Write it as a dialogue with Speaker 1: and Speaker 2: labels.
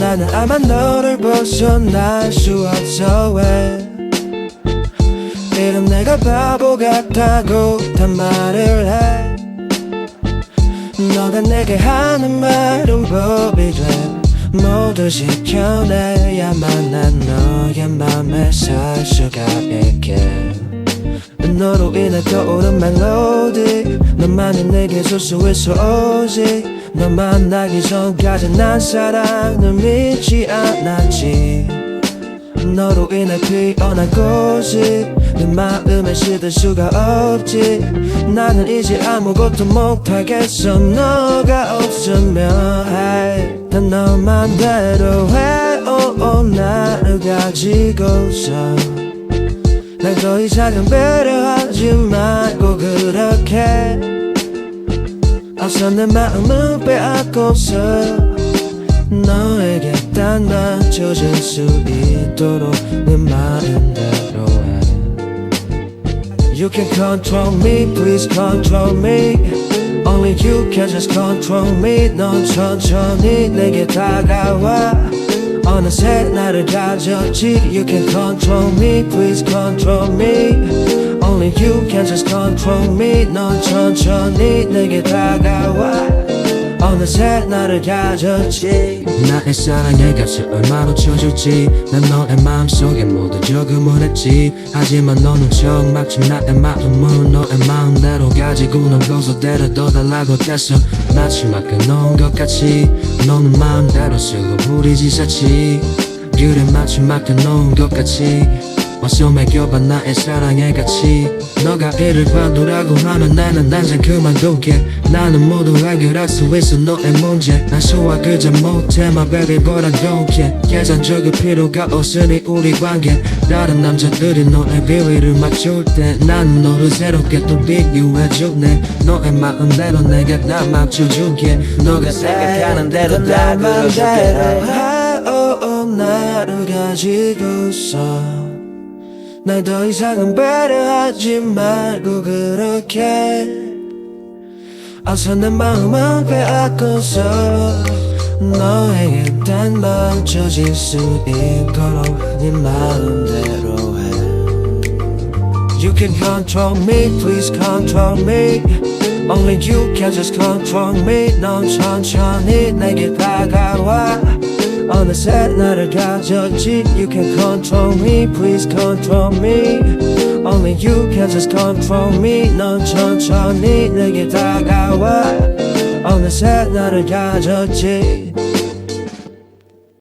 Speaker 1: 나는 아마 너를 벗어날 수 없어 왜? 이런 내가 바보 같다고 단말을 해. 너가 내게 하는 말은 법이 돼. 모두 지켜내야만 난 너의 맘에 살 수가 있게 너로 인해 떠오른 멜로디. 너만이 내게 소소해서 오직 너 만나기 전까지 난 사랑을 믿지 않았지. 너로 인해 피어난 꽃이 내 마음에 시들 수가 없지. 나는 이제 아무것도 못하겠어. 너가 없으면 hey, 난 너만 대로해. oh, oh, 나를 가지고서 날더 이상은 배려하지 말고 그렇게 어서 내 마음을 빼앗고서 너에게 딱 맞춰질 수 있도록 내 마음대로 해 You can control me, please control me Only you can just control me 넌 천천히 내게 다가와 어느새 나를 가졌지? You can control me, please control me. Only you can just control me. 넌 천천히 내게 다가와. 어느새 나를 가졌지? 나의 사랑의 값을 얼마로 쳐줄지. 난 너의 마음속에 모두 적응을 했지. 하지만 너는 정 마침 나의 마음은 너의 마음 가지고 넌 거기서 데려다 달라고 했어. 마치 막 끊어온 것 같이 너는 마음대로 쓰고 부리지 샀지. 그래 마치 막 끊어온 것 같이 어서 매겨봐 나의 사랑의 가치 너가 이를 관두라고 하면 나는 당장 그만두게. 나는 모두 해결할 수 있어 너의 문제. 난 소화 그저 못해 my baby but I don't care. 계산적일 필요가 없으니 우리 관계. 다른 남자들이 너의 비위를 맞출 때 나는 너를 새롭게 또 비교해주네 너의 마음대로 내가 다 맞춰줄게. 너가 생각하는 대로 다 그려줄게. 나를 가지고서 날 더 이상은 배려하지 말고 그렇게 어서 내 마음을 빼앗고서 너에게 딱 맞춰질 수 있도록 네 마음대로 해 You can control me, please control me Only you can just control me 넌 천천히 내게 다가와 어느새 나를 가졌지 You can control me, please control me Only you can just control me 넌 천천히 내게 다가와 어느새 나를 가졌지